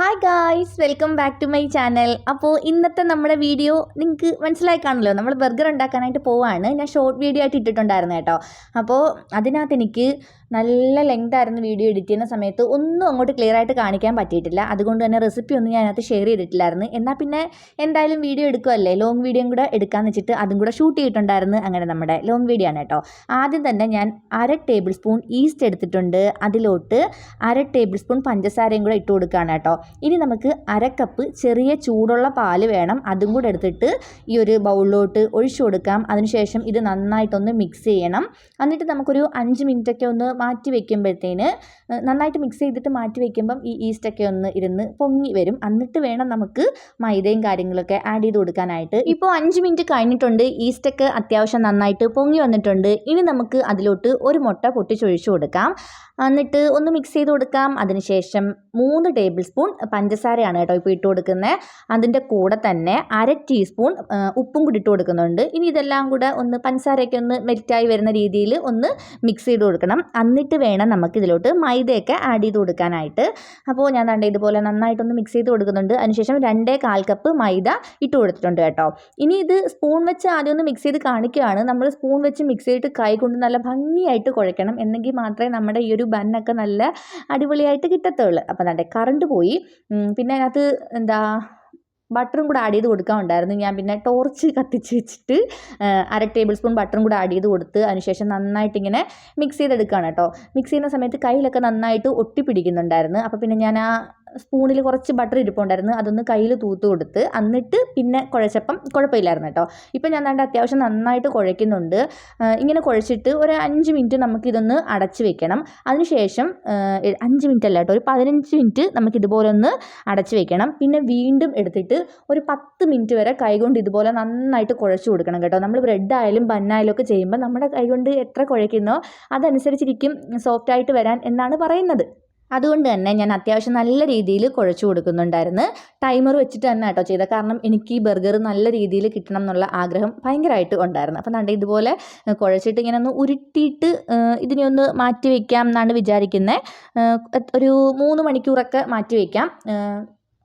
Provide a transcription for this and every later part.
Hi guys welcome back to my channel അപ്പോൾ ഇന്നത്തെ നമ്മുടെ വീഡിയോ നിങ്ങൾക്ക് മനസ്സിലായി കാണുമല്ലോ. നമ്മൾ ബർഗർ ഉണ്ടാക്കാനായിട്ട് പോവാണ്. ഞാൻ ഷോർട്ട് വീഡിയോ ആയിട്ട് ഇട്ടിട്ടുണ്ടായിരുന്നു കേട്ടോ. അപ്പോൾ അതിനകത്ത് എനിക്ക് നല്ല ലെങ്ത് ആയിരുന്നു വീഡിയോ എഡിറ്റ് ചെയ്യുന്ന സമയത്ത് ഒന്നും അങ്ങോട്ട് ക്ലിയർ ആയിട്ട് കാണിക്കാൻ പറ്റിയിട്ടില്ല. അതുകൊണ്ട് തന്നെ റെസിപ്പി ഒന്നും ഞാൻ അതിനകത്ത് ഷെയർ ചെയ്തിട്ടില്ലായിരുന്നു. എന്നാൽ പിന്നെ എന്തായാലും വീഡിയോ എടുക്കുമല്ലേ ലോങ് വീഡിയോയും കൂടെ എടുക്കാമെന്ന് വെച്ചിട്ട് അതും കൂടെ ഷൂട്ട് ചെയ്തിട്ടുണ്ടായിരുന്നു അങ്ങനെ നമ്മുടെ ലോങ് വീഡിയോ ആണ് കേട്ടോ. ആദ്യം തന്നെ ഞാൻ അര ടേബിൾ സ്പൂൺ ഈസ്റ്റ് എടുത്തിട്ടുണ്ട്. അതിലോട്ട് അര ടേബിൾ സ്പൂൺ പഞ്ചസാരയും കൂടെ ഇട്ട് കൊടുക്കുകയാണ് കേട്ടോ. ഇനി നമുക്ക് അര കപ്പ് ചെറിയ ചൂടുള്ള പാൽ വേണം. അതും കൂടെ എടുത്തിട്ട് ഈ ഒരു ബൗളിലോട്ട് ഒഴിച്ചു കൊടുക്കാം. അതിനുശേഷം ഇത് നന്നായിട്ടൊന്ന് മിക്സ് ചെയ്യണം. എന്നിട്ട് നമുക്കൊരു അഞ്ച് മിനിറ്റൊക്കെ ഒന്ന് മാറ്റി വെക്കുമ്പോഴത്തേന് നന്നായിട്ട് മിക്സ് ചെയ്തിട്ട് മാറ്റി വെക്കുമ്പം ഈ ഈസ്റ്റൊക്കെ ഒന്ന് ഇരുന്ന് പൊങ്ങി വരും. എന്നിട്ട് വേണം നമുക്ക് മൈദയും കാര്യങ്ങളൊക്കെ ആഡ് ചെയ്ത് കൊടുക്കാനായിട്ട്. ഇപ്പോൾ അഞ്ച് മിനിറ്റ് കഴിഞ്ഞിട്ടുണ്ട്. ഈസ്റ്റൊക്കെ അത്യാവശ്യം നന്നായിട്ട് പൊങ്ങി വന്നിട്ടുണ്ട്. ഇനി നമുക്ക് അതിലോട്ട് ഒരു മുട്ട പൊട്ടിച്ചൊഴിച്ചു കൊടുക്കാം. എന്നിട്ട് ഒന്ന് മിക്സ് ചെയ്ത് കൊടുക്കാം. അതിനുശേഷം മൂന്ന് ടേബിൾ സ്പൂൺ പഞ്ചസാരയാണ് കേട്ടോ ഇപ്പോൾ ഇട്ട് കൊടുക്കുന്നത് അതിന്റെ കൂടെ തന്നെ അര ടീസ്പൂൺ ഉപ്പും കൂടി ഇട്ട് കൊടുക്കുന്നുണ്ട്. ഇനി ഇതെല്ലാം കൂടെ ഒന്ന് പഞ്ചസാരയൊക്കെ ഒന്ന് മെൽറ്റായി വരുന്ന രീതിയിൽ ഒന്ന് മിക്സ് ചെയ്ത് കൊടുക്കണം. എന്നിട്ട് വേണം നമുക്ക് ഇതിലോട്ട് മൈദയൊക്കെ ആഡ് ചെയ്ത് കൊടുക്കാനായിട്ട്. അപ്പോൾ ഞാൻ കണ്ട ഇതുപോലെ നന്നായിട്ടൊന്ന് മിക്സ് ചെയ്ത് കൊടുക്കുന്നുണ്ട്. അതിനുശേഷം രണ്ടേ കാൽ കപ്പ് മൈദ ഇട്ട് കൊടുത്തിട്ടുണ്ട് കേട്ടോ. ഇനി ഇത് സ്പൂൺ വെച്ച് ആദ്യം ഒന്ന് മിക്സ് ചെയ്ത് കാണിക്കുകയാണ്. നമ്മൾ സ്പൂൺ വെച്ച് മിക്സ് ചെയ്തിട്ട് കൈ കൊണ്ട് നല്ല ഭംഗിയായിട്ട് കുഴക്കണം എന്നെങ്കിൽ മാത്രമേ നമ്മുടെ ഈ ഒരു ബന്നൊക്കെ നല്ല അടിപൊളിയായിട്ട് കിട്ടത്തുള്ളൂ. അപ്പോൾ അതാണ്ട് കറണ്ട് പോയി. പിന്നെ അതിനകത്ത് എന്താ ബട്ടറും കൂടെ ആഡ് ചെയ്ത് കൊടുക്കാനുണ്ടായിരുന്നു. ഞാൻ പിന്നെ ടോർച്ച് കത്തിച്ച് വെച്ചിട്ട് അര ടേബിൾ സ്പൂൺ ബട്ടറും കൂടെ ആഡ് ചെയ്ത് കൊടുത്ത് അതിനുശേഷം നന്നായിട്ട് ഇങ്ങനെ മിക്സ് ചെയ്തെടുക്കുകയാണ് കേട്ടോ. മിക്സ് ചെയ്യുന്ന സമയത്ത് കയ്യിലൊക്കെ നന്നായിട്ട് ഒട്ടി പിടിക്കുന്നുണ്ടായിരുന്നു അപ്പോൾ പിന്നെ ഞാൻ ആ സ്പൂണിൽ കുറച്ച് ബട്ടർ ഇരിപ്പുണ്ടായിരുന്നു. അതൊന്ന് കയ്യിൽ തൂത്ത് കൊടുത്ത് എന്നിട്ട് പിന്നെ കുഴച്ചപ്പം കുഴപ്പമില്ലായിരുന്നു കേട്ടോ. ഇപ്പം ഞാൻ ദാണ്ട് അത്യാവശ്യം നന്നായിട്ട് കുഴയ്ക്കുന്നുണ്ട്. ഇങ്ങനെ കുഴച്ചിട്ട് ഒരു അഞ്ച് മിനിറ്റ് നമുക്കിതൊന്ന് അടച്ച് വെക്കണം. അതിനുശേഷം അഞ്ച് മിനിറ്റ് അല്ല കേട്ടോ ഒരു പതിനഞ്ച് മിനിറ്റ് നമുക്ക് ഇതുപോലെ ഒന്ന് അടച്ച് വെക്കണം. പിന്നെ വീണ്ടും എടുത്തിട്ട് ഒരു പത്ത് മിനിറ്റ് വരെ കൈകൊണ്ട് ഇതുപോലെ നന്നായിട്ട് കുഴച്ച് കൊടുക്കണം കേട്ടോ. നമ്മൾ ബ്രെഡ് ആയാലും ബന്നായാലും ഒക്കെ ചെയ്യുമ്പോൾ നമ്മുടെ കൈകൊണ്ട് എത്ര കുഴയ്ക്കുന്നോ അതനുസരിച്ചിരിക്കും സോഫ്റ്റ് ആയിട്ട് വരാൻ എന്നാണ് പറയുന്നത്. അതുകൊണ്ട് തന്നെ ഞാൻ അത്യാവശ്യം നല്ല രീതിയിൽ കുഴച്ചു കൊടുക്കുന്നുണ്ടായിരുന്നു. ടൈമർ വെച്ചിട്ട് തന്നെ കേട്ടോ ചെയ്തത്. കാരണം എനിക്ക് ഈ ബർഗർ നല്ല രീതിയിൽ കിട്ടണം എന്നുള്ള ആഗ്രഹം ഭയങ്കരമായിട്ട് ഉണ്ടായിരുന്നു. അപ്പം കണ്ട ഇതുപോലെ കുഴച്ചിട്ട് ഇങ്ങനെ ഒന്ന് ഉരുട്ടിയിട്ട് ഇതിനെ ഒന്ന് മാറ്റി വയ്ക്കാം എന്നാണ് വിചാരിക്കുന്നത് ഒരു മൂന്ന് മണിക്കൂറൊക്കെ മാറ്റി വയ്ക്കാം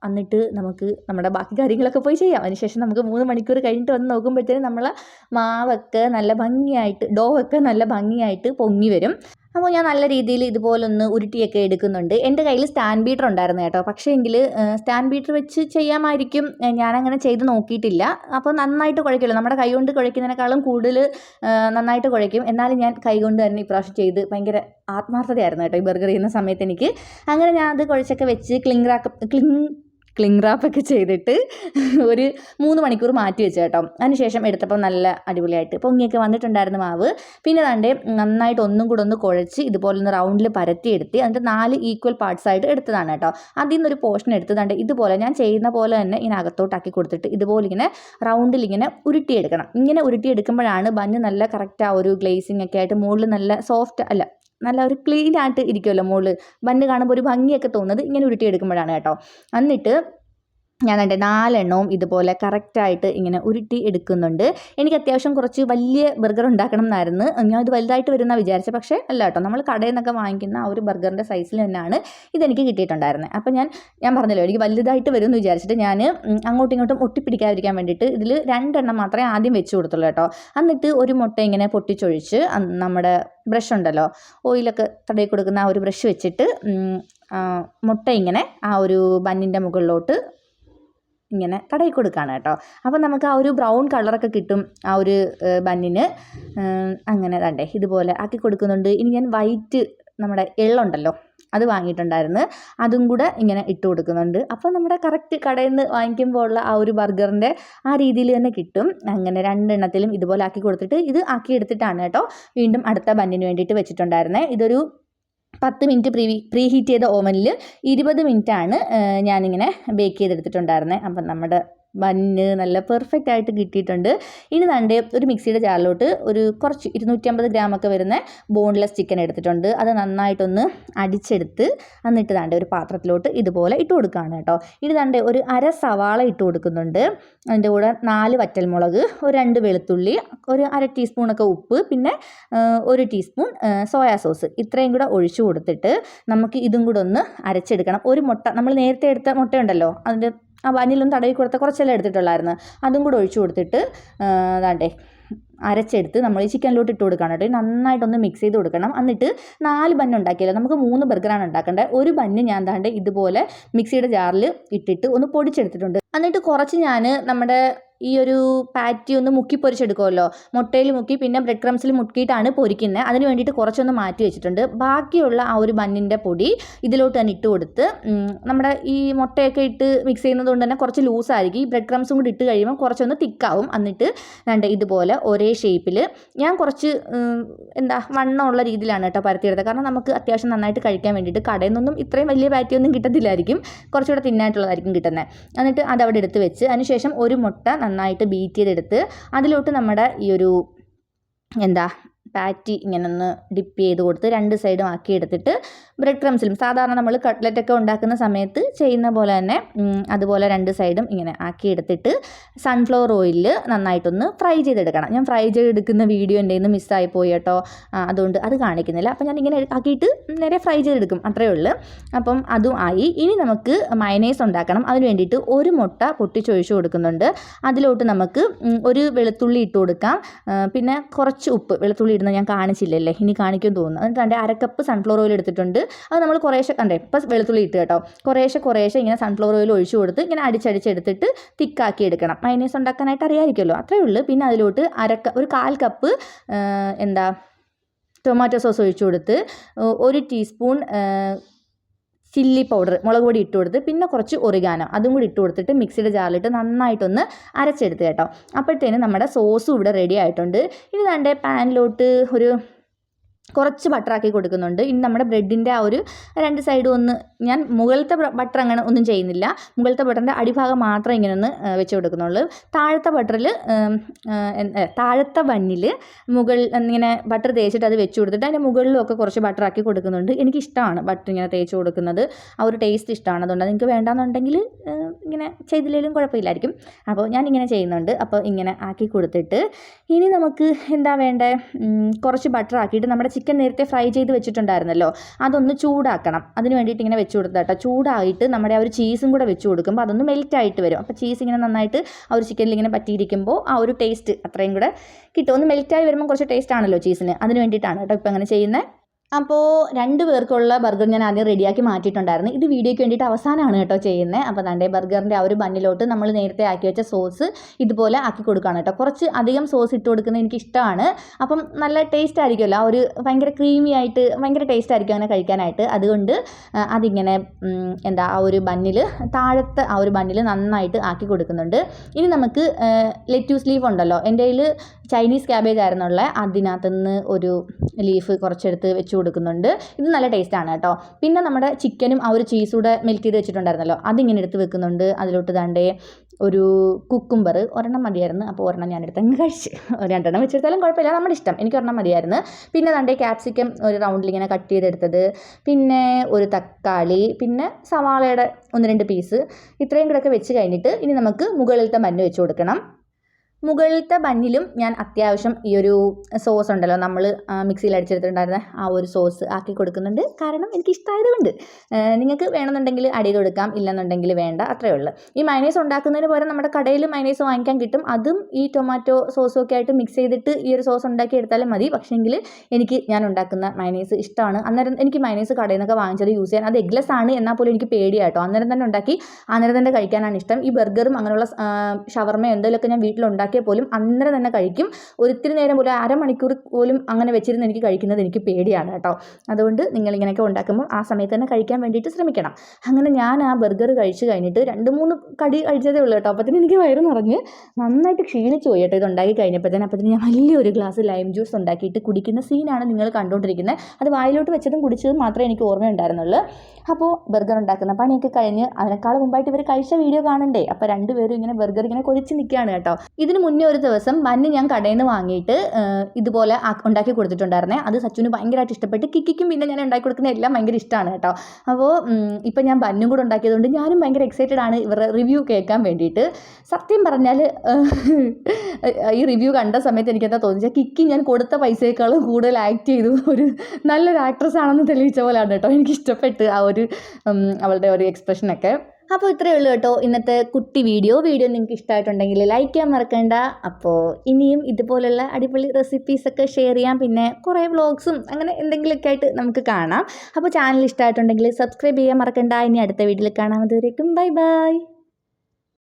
എന്നിട്ട് നമുക്ക് നമ്മുടെ ബാക്കി കാര്യങ്ങളൊക്കെ പോയി ചെയ്യാം. അതിനുശേഷം നമുക്ക് മൂന്ന് മണിക്കൂർ കഴിഞ്ഞിട്ട് വന്ന് നോക്കുമ്പോഴത്തേനും നമ്മളെ മാവൊക്കെ നല്ല ഭംഗിയായിട്ട് ഡോവൊക്കെ നല്ല ഭംഗിയായിട്ട് പൊങ്ങി വരും. അപ്പോൾ ഞാൻ നല്ല രീതിയിൽ ഇതുപോലൊന്ന് ഉരുട്ടിയൊക്കെ എടുക്കുന്നുണ്ട്. എന്റെ കയ്യിൽ സ്റ്റാൻഡ് ബീറ്റർ ഉണ്ടായിരുന്നു കേട്ടോ. പക്ഷേ എങ്കിൽ സ്റ്റാൻഡ് ബീറ്റർ വെച്ച് ചെയ്യാമായിരിക്കും. ഞാനങ്ങനെ ചെയ്ത് നോക്കിയിട്ടില്ല. അപ്പോൾ നന്നായിട്ട് കുഴയ്ക്കുമല്ലോ. നമ്മുടെ കൈ കൊണ്ട് കുഴയ്ക്കുന്നതിനേക്കാളും കൂടുതൽ നന്നായിട്ട് കുഴയ്ക്കും. എന്നാലും ഞാൻ കൈ കൊണ്ട് തന്നെ ഇപ്രാവശ്യം ചെയ്ത് ഭയങ്കര ആത്മാർത്ഥതയായിരുന്നു കേട്ടോ ഈ ബർഗർ ചെയ്യുന്ന സമയത്ത് എനിക്ക്. അങ്ങനെ ഞാൻ അത് കുഴച്ചൊക്കെ വെച്ച് ക്ലിങ് റാക്ക് ക്ലിങ് ക്ലിങ് റാപ്പൊക്കെ ചെയ്തിട്ട് ഒരു മൂന്ന് മണിക്കൂർ മാറ്റി വെച്ചു കേട്ടോ. അതിനുശേഷം എടുത്തപ്പോൾ നല്ല അടിപൊളിയായിട്ട് പൊങ്ങിയൊക്കെ വന്നിട്ടുണ്ടായിരുന്നു മാവ്. പിന്നെ താണ്ടെ നന്നായിട്ട് ഒന്നും കൂടെ ഒന്ന് കുഴച്ച് ഇതുപോലെ ഒന്ന് റൗണ്ടിൽ പരത്തിയെടുത്ത് എന്നിട്ട് നാല് ഈക്വൽ പാർട്സ് ആയിട്ട് എടുത്തതാണ് കേട്ടോ. അതിൽ നിന്നൊരു പോർഷൻ എടുത്തതാണ്ട് ഇതുപോലെ ഞാൻ ചെയ്യുന്ന പോലെ തന്നെ ഇതിനകത്തോട്ടാക്കി കൊടുത്തിട്ട് ഇതുപോലെ ഇങ്ങനെ റൗണ്ടിൽ ഇങ്ങനെ ഉരുട്ടിയെടുക്കണം. ഇങ്ങനെ ഉരുട്ടിയെടുക്കുമ്പോഴാണ് ബന്ന് നല്ല കറക്റ്റ് ആ ഒരു ഗ്ലേസിംഗ് ഒക്കെ ആയിട്ട് മുകളിൽ നല്ല സോഫ്റ്റ് അല്ല നല്ല ഒരു ക്ലീൻ ആയിട്ട് ഇരിക്കുമല്ലോ മുകളിൽ ബന്ന് കാണുമ്പോൾ ഒരു ഭംഗിയൊക്കെ തോന്നുന്നത് ഇങ്ങനെ ഉരുട്ടിയെടുക്കുമ്പോഴാണ് കേട്ടോ. എന്നിട്ട് ഞാൻ എന്റെ നാലെണ്ണവും ഇതുപോലെ കറക്റ്റായിട്ട് ഇങ്ങനെ ഉരുട്ടി എടുക്കുന്നുണ്ട്. എനിക്ക് അത്യാവശ്യം കുറച്ച് വലിയ ബർഗർ ഉണ്ടാക്കണം എന്നായിരുന്നു ഞാൻ ഇത് വലുതായിട്ട് വരുന്ന വിചാരിച്ചത് പക്ഷേ അല്ല കേട്ടോ നമ്മൾ കടയിൽ നിന്നൊക്കെ വാങ്ങിക്കുന്ന ആ ഒരു ബർഗറിന്റെ സൈസിൽ തന്നെയാണ് ഇതെനിക്ക് കിട്ടിയിട്ടുണ്ടായിരുന്നത് അപ്പോൾ ഞാൻ ഞാൻ പറഞ്ഞല്ലോ എനിക്ക് വലുതായിട്ട് വരുമെന്ന് വിചാരിച്ചിട്ട് ഞാൻ അങ്ങോട്ടും ഇങ്ങോട്ടും ഒട്ടിപ്പിടിക്കാതിരിക്കാൻ വേണ്ടിയിട്ട് ഇതിൽ രണ്ടെണ്ണം മാത്രമേ ആദ്യം വെച്ച് കൊടുത്തുള്ളൂ കേട്ടോ. എന്നിട്ട് ഒരു മുട്ട ഇങ്ങനെ പൊട്ടിച്ചൊഴിച്ച് നമ്മുടെ ബ്രഷ് ഉണ്ടല്ലോ ഓയിലൊക്കെ തടയിൽ കൊടുക്കുന്ന ആ ഒരു ബ്രഷ് വെച്ചിട്ട് മുട്ട ഇങ്ങനെ ആ ഒരു ബന്നിന്റെ മുകളിലോട്ട് ഇങ്ങനെ കടയിൽ കൊടുക്കുകയാണ് കേട്ടോ. അപ്പോൾ നമുക്ക് ആ ഒരു ബ്രൗൺ കളറൊക്കെ കിട്ടും ആ ഒരു ബണ്ണിന്. അങ്ങനെ തണ്ടേ ഇതുപോലെ ആക്കി കൊടുക്കുന്നുണ്ട്. ഇനി ഞാൻ വൈറ്റ് നമ്മുടെ എള്ളുണ്ടല്ലോ അത് വാങ്ങിയിട്ടുണ്ടായിരുന്നു. അതും കൂടെ ഇങ്ങനെ ഇട്ട് കൊടുക്കുന്നുണ്ട്. അപ്പോൾ നമ്മുടെ കറക്റ്റ് കടയിൽ നിന്ന് വാങ്ങിക്കുമ്പോൾ ഉള്ള ആ ഒരു ബർഗറിന്റെ ആ രീതിയിൽ തന്നെ കിട്ടും. അങ്ങനെ രണ്ടെണ്ണത്തിലും ഇതുപോലെ ആക്കി കൊടുത്തിട്ട് ഇത് ആക്കി എടുത്തിട്ടാണ് കേട്ടോ വീണ്ടും അടുത്ത ബണ്ണിന് വേണ്ടിയിട്ട് വെച്ചിട്ടുണ്ടായിരുന്നത് ഇതൊരു പത്ത് മിനിറ്റ് പ്രീ പ്രീ ഹീറ്റ് ചെയ്ത ഓവനിൽ ഇരുപത് മിനിറ്റാണ് ഞാനിങ്ങനെ ബേക്ക് ചെയ്തെടുത്തിട്ടുണ്ടായിരുന്നത് അപ്പം നമ്മുടെ ബന്ന് നല്ല പെർഫെക്റ്റ് ആയിട്ട് കിട്ടിയിട്ടുണ്ട്. ഇനി ദാണ്ടേ ഒരു മിക്സിയുടെ ജാറിലോട്ട് ഒരു കുറച്ച് ഇരുന്നൂറ്റമ്പത് ഗ്രാമൊക്കെ വരുന്ന ബോൺലെസ് ചിക്കൻ എടുത്തിട്ടുണ്ട്. അത് നന്നായിട്ടൊന്ന് അടിച്ചെടുത്ത് എന്നിട്ട് ദാണ്ടേ ഒരു പാത്രത്തിലോട്ട് ഇതുപോലെ ഇട്ട് കൊടുക്കുകയാണ് കേട്ടോ. ഇനി ദാണ്ടേ ഒരു അര സവാള ഇട്ട് കൊടുക്കുന്നുണ്ട്. അതിന്റെ കൂടെ നാല് വറ്റൽമുളക് ഒരു രണ്ട് വെളുത്തുള്ളി ഒരു അര ടീസ്പൂണൊക്കെ ഉപ്പ് പിന്നെ ഒരു ടീസ്പൂൺ സോയാ സോസ് ഇത്രയും കൂടെ ഒഴിച്ചു കൊടുത്തിട്ട് നമുക്ക് ഇതും കൂടെ ഒന്ന് അരച്ചെടുക്കണം. ഒരു മുട്ട നമ്മൾ നേരത്തെ എടുത്ത മുട്ടയുണ്ടല്ലോ അതിന്റെ ആ വനിലൊന്നും തടവി കൊടുത്ത കുറച്ചെല്ലാം എടുത്തിട്ടുള്ളായിരുന്നു. അതും കൂടെ ഒഴിച്ചു കൊടുത്തിട്ട് അതാണ്ടേ അരച്ചെടുത്ത് നമ്മൾ ഈ ചിക്കനിലോട്ട് ഇട്ട് കൊടുക്കണം കേട്ടോ. നന്നായിട്ടൊന്ന് മിക്സ് ചെയ്ത് കൊടുക്കണം. എന്നിട്ട് നാല് ബന്ന് ഉണ്ടാക്കിയല്ലോ നമുക്ക് മൂന്ന് ബർഗറാണ് ഉണ്ടാക്കേണ്ടത്. ഒരു ബന്ന് ഞാൻ താണ്ട് ഇതുപോലെ മിക്സിയുടെ ജാറിൽ ഇട്ടിട്ട് ഒന്ന് പൊടിച്ചെടുത്തിട്ടുണ്ട്. എന്നിട്ട് കുറച്ച് ഞാൻ നമ്മുടെ ഈ ഒരു പാറ്റി ഒന്ന് മുക്കി പൊരിച്ചെടുക്കുമല്ലോ. മുട്ടയിൽ മുക്കി പിന്നെ ബ്രെഡ് ക്രംസിൽ മുക്കിയിട്ടാണ് പൊരിക്കുന്നത് അതിന് വേണ്ടിയിട്ട് കുറച്ചൊന്ന് മാറ്റി വെച്ചിട്ടുണ്ട്. ബാക്കിയുള്ള ആ ഒരു ബണ്ണിന്റെ പൊടി ഇതിലോട്ട് തന്നെ ഇട്ട് കൊടുത്ത് നമ്മുടെ ഈ മുട്ടയൊക്കെ ഇട്ട് മിക്സ് ചെയ്യുന്നത് കൊണ്ട് തന്നെ കുറച്ച് ലൂസായിരിക്കും ഈ ബ്രെഡ് ക്രംസും കൂടി ഇട്ട് കഴിയുമ്പോൾ കുറച്ചൊന്ന് തിക്കാവും. എന്നിട്ട് രണ്ട് ഇതുപോലെ ഒരേ ഷേപ്പിൽ ഞാൻ കുറച്ച് എന്താ വണ്ണമുള്ള രീതിയിലാണ് കേട്ടോ പരത്തിയെടുത്തത്. കാരണം നമുക്ക് അത്യാവശ്യം നന്നായിട്ട് കഴിക്കാൻ വേണ്ടിയിട്ട് കടയിൽ നിന്നൊന്നും ഇത്രയും വലിയ പാറ്റിയൊന്നും കിട്ടത്തില്ലായിരിക്കും. കുറച്ചുകൂടെ തിന്നായിട്ടുള്ളതായിരിക്കും കിട്ടുന്നത് എന്നിട്ട് അത് അവിടെ എടുത്ത് വെച്ച് അതിനുശേഷം ഒരു മുട്ട നന്നായിട്ട് ബീറ്റ് ചെയ്തെടുത്ത് അതിലോട്ട് നമ്മുടെ ഈ ഒരു എന്താ പാറ്റി ഇങ്ങനെ ഒന്ന് ഡിപ്പ് ചെയ്ത് കൊടുത്ത് രണ്ട് സൈഡും ആക്കി എടുത്തിട്ട് ബ്രെഡ് ക്രംസിലും സാധാരണ നമ്മൾ കട്ട്ലറ്റ് ഒക്കെ ഉണ്ടാക്കുന്ന സമയത്ത് ചെയ്യുന്ന പോലെ തന്നെ അതുപോലെ രണ്ട് സൈഡും ഇങ്ങനെ ആക്കി എടുത്തിട്ട് സൺഫ്ലവർ ഓയിലിൽ നന്നായിട്ടൊന്ന് ഫ്രൈ ചെയ്തെടുക്കണം. ഞാൻ ഫ്രൈ ചെയ്തെടുക്കുന്ന വീഡിയോ എന്റെ നിന്ന് മിസ്സായി പോയി കേട്ടോ. അതുകൊണ്ട് അത് കാണിക്കുന്നില്ല. അപ്പോൾ ഞാൻ ഇങ്ങനെ ആക്കിയിട്ട് നേരെ ഫ്രൈ ചെയ്തെടുക്കും. അത്രയേ ഉള്ളൂ. അപ്പം അതും ആയി. ഇനി നമുക്ക് മയനൈസ് ഉണ്ടാക്കണം. അതിന് വേണ്ടിയിട്ട് ഒരു മുട്ട പൊട്ടിച്ചൊഴിച്ചു കൊടുക്കുന്നുണ്ട്. അതിലോട്ട് നമുക്ക് ഒരു വെളുത്തുള്ളി ഇട്ട് കൊടുക്കാം. പിന്നെ കുറച്ച് ഉപ്പ് വെളുത്തുള്ളി ഇടുന്നത് ഞാൻ കാണിച്ചില്ലല്ലേ? ഇനി കാണിക്കും തോന്നുന്നു. എന്നിട്ട് അര കപ്പ് സൺഫ്ലവർ ഓയിൽ എടുത്തിട്ടുണ്ട്. അത് നമ്മൾ കുറേശ്ശെ കണ്ടേ ഇപ്പം വെളുത്തുള്ളി ഇട്ട് കേട്ടോ. കുറേശ്ശെ കുറേശ്ശെ ഇങ്ങനെ സൺഫ്ലവർ ഓയിൽ ഒഴിച്ചു കൊടുത്ത് ഇങ്ങനെ അടിച്ചടിച്ചെടുത്തിട്ട് തിക്കാക്കി എടുക്കണം. മൈനീസ് ഉണ്ടാക്കാനായിട്ട് അറിയാമായിരിക്കുമല്ലോ അത്രയേ ഉള്ളൂ. പിന്നെ അതിലോട്ട് അരക്ക ഒരു കാൽ കപ്പ് എന്താ ടൊമാറ്റോ സോസ് ഒഴിച്ചു കൊടുത്ത് ഒരു ടീസ്പൂൺ ചില്ലി പൗഡർ മുളക് പൊടി ഇട്ട് കൊടുത്ത് പിന്നെ കുറച്ച് ഒറിഗാനോ അതും കൂടി ഇട്ട് കൊടുത്തിട്ട് മിക്സിയുടെ ജാറിലിട്ട് നന്നായിട്ടൊന്ന് അരച്ചെടുത്ത് കേട്ടോ. അപ്പോഴത്തേനും നമ്മുടെ സോസും ഇവിടെ റെഡി ആയിട്ടുണ്ട്. ഇനി ദാണ്ടെ പാനിലോട്ട് ഒരു കുറച്ച് ബട്ടറാക്കി കൊടുക്കുന്നുണ്ട്. ഇനി നമ്മുടെ ബ്രെഡിന്റെ ആ ഒരു രണ്ട് സൈഡും ഒന്ന് ഞാൻ മുകളിലത്തെ ബട്ടർ അങ്ങനെ ഒന്നും ചെയ്യുന്നില്ല. മുകളിലത്തെ ബട്ടറിന്റെ അടിഭാഗം മാത്രം ഇങ്ങനെ ഒന്ന് വെച്ച് കൊടുക്കുന്നുള്ളൂ. താഴത്തെ ബട്ടറിൽ താഴത്തെ ബണ്ണിൽ മുകൾ ഇങ്ങനെ ബട്ടർ തേച്ചിട്ട് അത് വെച്ച് കൊടുത്തിട്ട് അതിന്റെ മുകളിലും ഒക്കെ കുറച്ച് ബട്ടറാക്കി കൊടുക്കുന്നുണ്ട്. എനിക്കിഷ്ടമാണ് ബട്ടർ ഇങ്ങനെ തേച്ച് കൊടുക്കുന്നത്. ആ ഒരു ടേസ്റ്റ് ഇഷ്ടമാണ്. അതുകൊണ്ട് നിങ്ങൾക്ക് വേണ്ടാന്നുണ്ടെങ്കിൽ ഇങ്ങനെ ചെയ്തില്ലെങ്കിലും കുഴപ്പമില്ലായിരിക്കും. അപ്പോൾ ഞാൻ ഇങ്ങനെ ചെയ്യുന്നുണ്ട്. അപ്പോൾ ഇങ്ങനെ ആക്കി കൊടുത്തിട്ട് ഇനി നമുക്ക് എന്താ വേണ്ടത് കുറച്ച് ബട്ടർ ആക്കിയിട്ട് നമ്മുടെ ചിക്കൻ നേരത്തെ ഫ്രൈ ചെയ്ത് വെച്ചിട്ടുണ്ടായിരുന്നല്ലോ. അതൊന്ന് ചൂടാക്കണം. അതിന് വേണ്ടിയിട്ട് ഇങ്ങനെ വെച്ച് കൊടുത്താൽ കേട്ടോ. ചൂടായിട്ട് നമ്മുടെ ആ ഒരു ചീസും കൂടെ വെച്ച് കൊടുക്കുമ്പോൾ അതൊന്ന് മെൽറ്റായിട്ട് വരും. അപ്പോൾ ചീസ് ഇങ്ങനെ നന്നായിട്ട് ആ ഒരു ചിക്കനിൽ ഇങ്ങനെ പറ്റിയിരിക്കുമ്പോൾ ആ ഒരു ടേസ്റ്റ് അത്രയും കൂടെ കിട്ടും. ഒന്ന് മെൽറ്റായി വരുമ്പോൾ കുറച്ച് ടേസ്റ്റ് ആണല്ലോ ചീസിന് അതിന് വേണ്ടിയിട്ടാണ് കേട്ടോ ഇപ്പോൾ അങ്ങനെ ചെയ്യുന്നത് അപ്പോൾ രണ്ട് പേർക്കുള്ള ബർഗർ ഞാൻ ആദ്യം റെഡിയാക്കി മാറ്റിയിട്ടുണ്ടായിരുന്നു. ഇത് വീഡിയോയ്ക്ക് വേണ്ടിയിട്ട് അവസാനമാണ് കേട്ടോ ചെയ്യുന്നത്. അപ്പോൾ തന്റെ ബർഗറിന്റെ ആ ഒരു ബണ്ണിലോട്ട് നമ്മൾ നേരത്തെ ആക്കി വെച്ച സോസ് ഇതുപോലെ ആക്കി കൊടുക്കുകയാണ് കേട്ടോ. കുറച്ച് അധികം സോസ് ഇട്ട് കൊടുക്കുന്നത് എനിക്ക് ഇഷ്ടമാണ്. അപ്പം നല്ല ടേസ്റ്റ് ആയിരിക്കുമല്ലോ. ആ ഒരു ഭയങ്കര ക്രീമി ആയിട്ട് ഭയങ്കര ടേസ്റ്റ് ആയിരിക്കും അങ്ങനെ കഴിക്കാനായിട്ട്. അതുകൊണ്ട് അതിങ്ങനെ എന്താ ആ ഒരു ബണ്ണിൽ താഴത്തെ ആ ഒരു ബണ്ണിൽ നന്നായിട്ട് ആക്കി കൊടുക്കുന്നുണ്ട്. ഇനി നമുക്ക് ലെറ്റ്യൂസ് ലീഫ് ഉണ്ടല്ലോ. എന്റെ കയ്യിൽ ചൈനീസ് ക്യാബേജ് ആയിരുന്നുള്ള അതിനകത്തുനിന്ന് ഒരു ലീഫ് കുറച്ചെടുത്ത് വെച്ച് കൊടുക്കുന്നുണ്ട്. ഇത് നല്ല ടേസ്റ്റ് ആണ് കേട്ടോ. പിന്നെ നമ്മുടെ ചിക്കനും ആ ഒരു ചീസൂടെ മെൽറ്റ് ചെയ്ത് വെച്ചിട്ടുണ്ടായിരുന്നല്ലോ. അതിങ്ങനെ എടുത്ത് വെക്കുന്നുണ്ട്. അതിലോട്ട് താണ്ടേ ഒരു കുക്കുംബർ ഒരെണ്ണം മതിയായിരുന്നു. അപ്പോൾ ഒരെണ്ണം ഞാൻ എടുത്ത് അങ്ങ് കഴിച്ച്. രണ്ടെണ്ണം വെച്ചെടുത്താലും കുഴപ്പമില്ല. നമ്മുടെ ഇഷ്ടം. എനിക്ക് ഒരെണ്ണം മതിയായിരുന്നു. പിന്നെ ദാണ്ടേ ക്യാപ്സിക്കം ഒരു റൗണ്ടിൽ ഇങ്ങനെ കട്ട് ചെയ്തെടുത്തത്. പിന്നെ ഒരു തക്കാളി. പിന്നെ സവാളയുടെ ഒന്ന് രണ്ട് പീസ് ഇത്രയും കൂടെയൊക്കെ വെച്ച് കഴിഞ്ഞിട്ട് ഇനി നമുക്ക് മുകളിലത്തെ മഞ്ഞ് വെച്ച് കൊടുക്കണം. മുകളിലത്തെ ബന്നിലും ഞാൻ അത്യാവശ്യം ഈ ഒരു സോസ് ഉണ്ടല്ലോ നമ്മൾ മിക്സിയിൽ അടിച്ചെടുത്തിട്ടുണ്ടായിരുന്ന ആ ഒരു സോസ് ആക്കി കൊടുക്കുന്നുണ്ട്. കാരണം എനിക്ക് ഇഷ്ടമായത് കൊണ്ട് നിങ്ങൾക്ക് വേണമെന്നുണ്ടെങ്കിൽ അടി കൊടുക്കാം ഇല്ലെന്നുണ്ടെങ്കിൽ വേണ്ട അത്രയേ ഉള്ളൂ. ഈ മൈനേസ് ഉണ്ടാക്കുന്നതിന് പകരം നമ്മുടെ കടയിൽ മൈനേസ് വാങ്ങിക്കാൻ കിട്ടും. അതും ഈ ടൊമാറ്റോ സോസും ഒക്കെ ആയിട്ട് മിക്സ് ചെയ്തിട്ട് ഈ ഒരു സോസ് ഉണ്ടാക്കി എടുത്താലും മതി. പക്ഷേങ്കിൽ എനിക്ക് ഞാൻ ഉണ്ടാക്കുന്ന മൈനേസ് ഇഷ്ടമാണ്. അന്നേരം എനിക്ക് മൈനേസ് കടയിൽ നിന്നൊക്കെ വാങ്ങിച്ചത് യൂസ് ചെയ്യാൻ. അത് എഗ്ലെസ് ആണ് എന്നാൽ പോലും എനിക്ക് പേടിയാട്ടോ. അന്നേരം തന്നെ ഉണ്ടാക്കി അന്നേരം തന്നെ കഴിക്കാനാണ് ഇഷ്ടം. ഈ ബർഗറും അങ്ങനെയുള്ള ഷവർമ എന്തെങ്കിലുമൊക്കെ ഞാൻ വീട്ടിലുണ്ടാക്കി ഉണ്ടാക്കിയാൽ പോലും അന്നേരം തന്നെ കഴിക്കും. ഒരിത്തിരി നേരം പോലും അരമണിക്കൂർ പോലും അങ്ങനെ വെച്ചിരുന്ന് എനിക്ക് കഴിക്കുന്നത് എനിക്ക് പേടിയാണ് കേട്ടോ. അതുകൊണ്ട് നിങ്ങൾ ഇങ്ങനെയൊക്കെ ഉണ്ടാക്കുമ്പോൾ ആ സമയത്ത് തന്നെ കഴിക്കാൻ വേണ്ടിയിട്ട് ശ്രമിക്കണം. അങ്ങനെ ഞാൻ ആ ബർഗർ കഴിച്ച് കഴിഞ്ഞിട്ട് രണ്ട് മൂന്ന് കടി കഴിച്ചതേ ഉള്ളൂ കേട്ടോ. അപ്പത്തിന് എനിക്ക് വയറ് നിറഞ്ഞ് നന്നായിട്ട് ക്ഷീണിച്ച് പോയി കേട്ടോ ഇത് ഉണ്ടാക്കി കഴിഞ്ഞപ്പോഴത്തേന് അപ്പത്തിന് ഞാൻ വലിയൊരു ഗ്ലാസ് ലൈം ജ്യൂസ് ഉണ്ടാക്കിയിട്ട് കുടിക്കുന്ന സീനാണ് നിങ്ങൾ കണ്ടുകൊണ്ടിരിക്കുന്നത്. അത് വായിലോട്ട് വെച്ചതും കുടിച്ചതും മാത്രമേ എനിക്ക് ഓർമ്മയുണ്ടായിരുന്നുള്ളൂ. അപ്പോൾ ബർഗർ ഉണ്ടാക്കുന്ന പണിയൊക്കെ കഴിഞ്ഞ് അതിനേക്കാൾ മുമ്പായിട്ട് ഇവർ കഴിച്ച വീഡിയോ കാണണ്ടേ? അപ്പോൾ രണ്ടുപേരും ഇങ്ങനെ ബർഗർ ഇങ്ങനെ കൊതിച്ച് നിൽക്കുകയാണ് കേട്ടോ. ഇതിന് മുന്നേ ഒരു ദിവസം മഞ്ഞ് ഞാൻ കടയിൽ നിന്ന് വാങ്ങിയിട്ട് ഇതുപോലെ ഉണ്ടാക്കി കൊടുത്തിട്ടുണ്ടായിരുന്നേ. അത് സച്ചുവിന് ഭയങ്കരമായിട്ട് ഇഷ്ടപ്പെട്ട് കിക്കിക്കും പിന്നെ ഞാൻ ഉണ്ടാക്കി കൊടുക്കുന്ന എല്ലാം ഭയങ്കര ഇഷ്ടമാണ് കേട്ടോ. അപ്പോൾ ഇപ്പം ഞാൻ ബന്നും കൂടെ ഉണ്ടാക്കിയതുകൊണ്ട് ഞാനും ഭയങ്കര എക്സൈറ്റഡ് ആണ് ഇവരുടെ റിവ്യൂ കേൾക്കാൻ വേണ്ടിയിട്ട്. സത്യം പറഞ്ഞാൽ ഈ റിവ്യൂ കണ്ട സമയത്ത് എനിക്കെന്താ തോന്നിച്ചാൽ കിക്കി ഞാൻ കൊടുത്ത പൈസയേക്കാളും കൂടുതൽ ആക്ട് ചെയ്തു. ഒരു നല്ലൊരു ആക്ട്രസ് ആണെന്ന് തെളിയിച്ച പോലെയാണ് കേട്ടോ എനിക്ക് ഇഷ്ടപ്പെട്ട് ആ ഒരു അവളുടെ ഒരു എക്സ്പ്രഷനൊക്കെ അപ്പോൾ ഇത്രയേ ഉള്ളൂ കേട്ടോ. ഇന്നത്തെ കുട്ടി വീഡിയോ. വീഡിയോ നിങ്ങൾക്ക് ഇഷ്ടമായിട്ടുണ്ടെങ്കിൽ ലൈക്ക് ചെയ്യാൻ മറക്കണ്ട. അപ്പോൾ ഇനിയും ഇതുപോലുള്ള അടിപൊളി റെസിപ്പീസൊക്കെ ഷെയർ ചെയ്യാം. പിന്നെ കുറേ വ്ളോഗ്സും അങ്ങനെ എന്തെങ്കിലുമൊക്കെ ആയിട്ട് നമുക്ക് കാണാം. അപ്പോൾ ചാനൽ ഇഷ്ടമായിട്ടുണ്ടെങ്കിൽ സബ്സ്ക്രൈബ് ചെയ്യാൻ മറക്കണ്ട. ഇനി അടുത്ത വീഡിയോയിൽ കാണാം. അതുവരേക്കും ബൈ ബൈ